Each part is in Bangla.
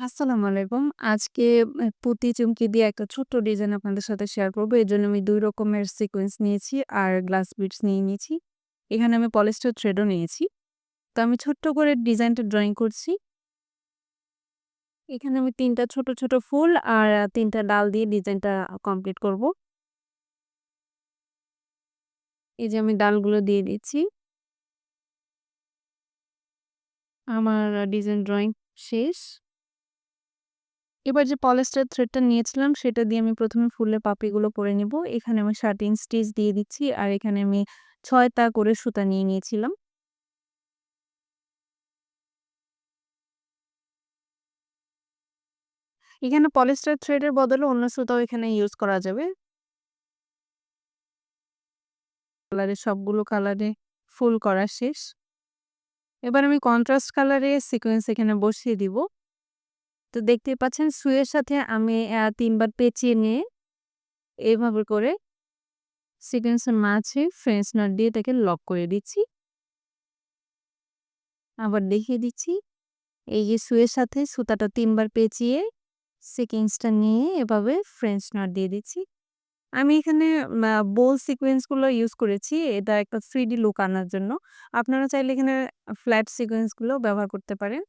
আসসালামু আলাইকুম। আজকে পুঁতি চুমকি দিয়ে একটা ছোট্ট ডিজাইন আপনাদের সাথে শেয়ার করব। এজন্য আমি ২ রকমের সিকোয়েন্স নিয়েছি আর গ্লাস বিডস নিয়ে নিয়েছি। এখানে আমি পলিস্টার থ্রেডও নিয়েছি। তো আমি ছোট্ট করে ডিজাইনটা ড্রয়িং করছি। এখানে আমি ৩ টা ছোট, ছোট ফুল আর ৩ টা ডাল দিয়ে ডিজাইনটা কমপ্লিট করব। এই যে আমি ডালগুলো দিয়ে দিচ্ছি। আমার ডিজাইন ড্রয়িং শেষ। এবার যে পলিস্টার থ্রেডটা নিয়েছিলাম, সেটা দিয়ে আমি ১ম এ ফুলের পাপড়িগুলো করে নিব। এখানে আমি শার্টিং স্টিচ দিয়ে দিচ্ছি আর এখানে আমি ছয় তা করে সুতা নিয়ে নিয়েছিলাম। এখানে পলিস্টার থ্রেডের বদলে অন্য সুতাও এখানে ইউজ করা যাবে। কালারে সবগুলো কালারে ফুল করা শেষ। এবার আমি কন্ট্রাস্ট কালারে সিকোয়েন্স এখানে বসিয়ে দিব। তো দেখতে পাচ্ছেন সুয়ের সাথে আমি তিনবার পেঁচিয়ে নিয়ে এভাবে করে সিকোয়েন্সের মাছে ফ্রেঞ্চ নট দিয়ে তাকে লক করে দিচ্ছি। আবার দেখিয়ে দিচ্ছি। এই যে সুয়ের সাথে সুতাটা তিনবার পেঁচিয়ে সিকোয়েন্সটা নিয়ে এভাবে ফ্রেঞ্চ নট দিয়ে দিচ্ছি। আমি এখানে বোল সিকোয়েন্সগুলো ইউজ করেছি। এটা একটা 3D লুক আনার জন্য। আপনারা চাইলে এখানে ফ্ল্যাট সিকোয়েন্সগুলো ব্যবহার করতে পারেন।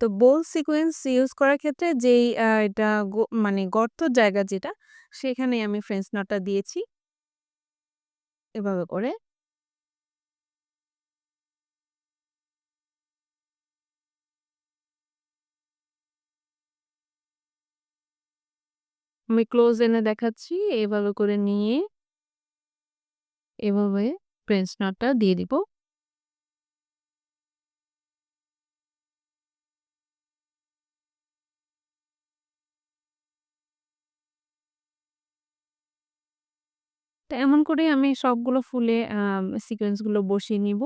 তো বোল সিকুয়েন্স ইউজ করার ক্ষেত্রে যেই এটা গো মানে গর্তর জায়গা যেটা, সেখানেই আমি ফ্রেঞ্চ নটটা দিয়েছি। এভাবে করে। আমি ক্লোজ এনে দেখাচ্ছি। এভাবে করে নিয়ে এভাবে ফ্রেঞ্চ নটটা দিয়ে দিব। তো এমন করে আমি সবগুলো ফুলে আ সিকোয়েন্স বসিয়ে নিব।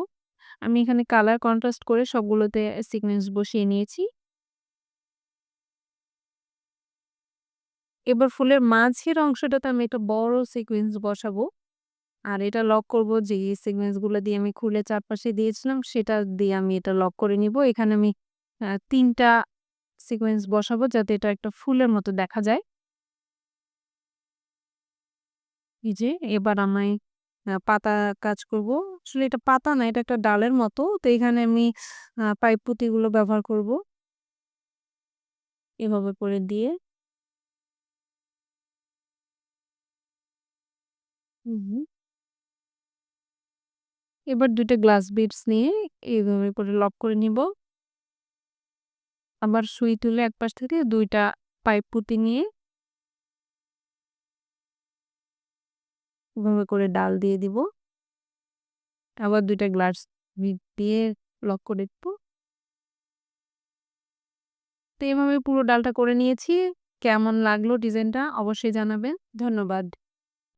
আমি এখানে কালার কন্ট্রাস্ট করে সবগুলোতে সিকোয়েন্স বসিয়ে নিয়েছি। এবার ফুলের মাঝের অংশটাতে আমি একটা বড় সিকোয়েন্স বসাবো। আর এটা লক করব যে সিকোয়েন্সগুলো দিয়ে আমি খুলে চারপাশে দিয়েছিলাম, সেটা দিয়ে আমি এটা লক করে নিব। এখানে আমি তিনটা ৩ সিকোয়েন্স বসাবো যাতে এটা একটা ফুলের মতো দেখা যায়। এই যে এবার আমি পাতা কাজ করব। আসলে এটা পাতা না, এটা একটা ডালের মতো। তো এখানে আমি পাইপ পুঁতিগুলো ব্যবহার করব। এভাবে করে দিয়ে এবার ২ টা গ্লাস বিডস নিয়ে এইভাবে করে লক করে নিব। আবার সুই তুলে একপাশ থেকে ২ টা পাইপ পুঁতি নিয়ে এভাবে করে ডাল দিয়ে দিব। আবার ২ টা গ্লাস বিট দিয়ে লক করে দিব। তো এভাবে পুরো ডালটা করে নিয়েছি। কেমন লাগল ডিজাইনটা অবশ্যই জানাবেন। ধন্যবাদ।